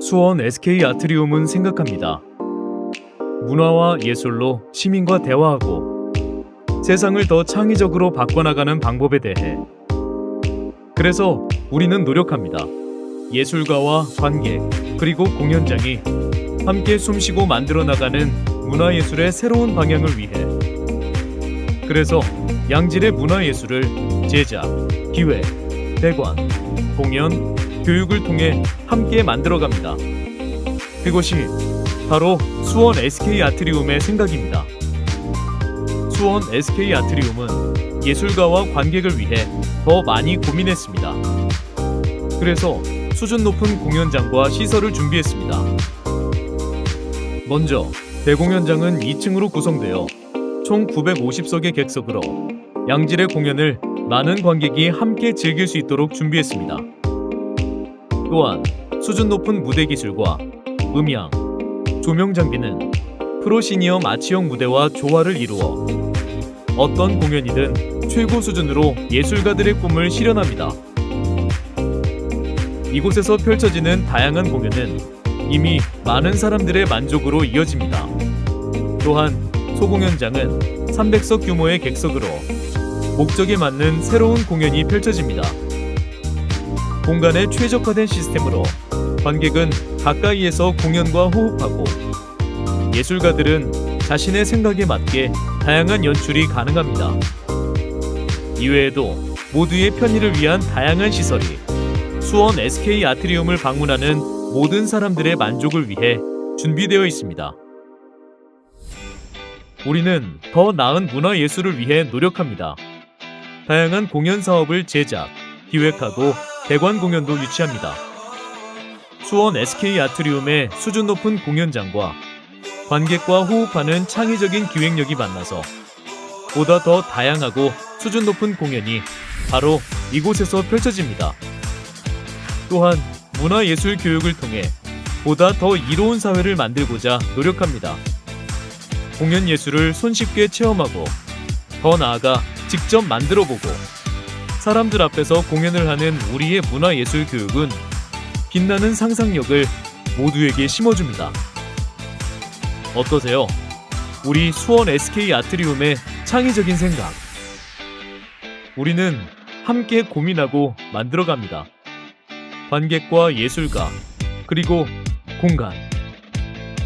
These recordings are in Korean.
수원 SK 아트리움은 생각합니다. 문화와 예술로 시민과 대화하고 세상을 더 창의적으로 바꿔나가는 방법에 대해 그래서 우리는 노력합니다. 예술가와 관객 그리고 공연장이 함께 숨쉬고 만들어 나가는 문화예술의 새로운 방향을 위해 그래서 양질의 문화예술을 제작, 기획, 대관, 공연, 교육을 통해 함께 만들어갑니다. 그것이 바로 수원 SK 아트리움의 생각입니다. 수원 SK 아트리움은 예술가와 관객을 위해 더 많이 고민했습니다. 그래서 수준 높은 공연장과 시설을 준비했습니다. 먼저 대공연장은 2층으로 구성되어 총 950석의 객석으로 양질의 공연을 많은 관객이 함께 즐길 수 있도록 준비했습니다. 또한 수준 높은 무대 기술과 음향, 조명 장비는 프로 시니어 마취형 무대와 조화를 이루어 어떤 공연이든 최고 수준으로 예술가들의 꿈을 실현합니다. 이곳에서 펼쳐지는 다양한 공연은 이미 많은 사람들의 만족으로 이어집니다. 또한 소공연장은 300석 규모의 객석으로 목적에 맞는 새로운 공연이 펼쳐집니다. 공간에 최적화된 시스템으로 관객은 가까이에서 공연과 호흡하고 예술가들은 자신의 생각에 맞게 다양한 연출이 가능합니다. 이외에도 모두의 편의를 위한 다양한 시설이 수원 SK 아트리움을 방문하는 모든 사람들의 만족을 위해 준비되어 있습니다. 우리는 더 나은 문화 예술을 위해 노력합니다. 다양한 공연 사업을 제작, 기획하고 대관 공연도 유치합니다. 수원 SK 아트리움의 수준 높은 공연장과 관객과 호흡하는 창의적인 기획력이 만나서 보다 더 다양하고 수준 높은 공연이 바로 이곳에서 펼쳐집니다. 또한 문화예술 교육을 통해 보다 더 이로운 사회를 만들고자 노력합니다. 공연 예술을 손쉽게 체험하고 더 나아가 직접 만들어 보고 사람들 앞에서 공연을 하는 우리의 문화예술 교육은 빛나는 상상력을 모두에게 심어줍니다. 어떠세요? 우리 수원 SK 아트리움의 창의적인 생각. 우리는 함께 고민하고 만들어갑니다. 관객과 예술가, 그리고 공간.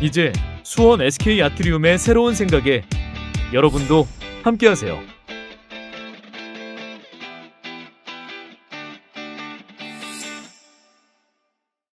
이제 수원 SK 아트리움의 새로운 생각에 여러분도 함께하세요.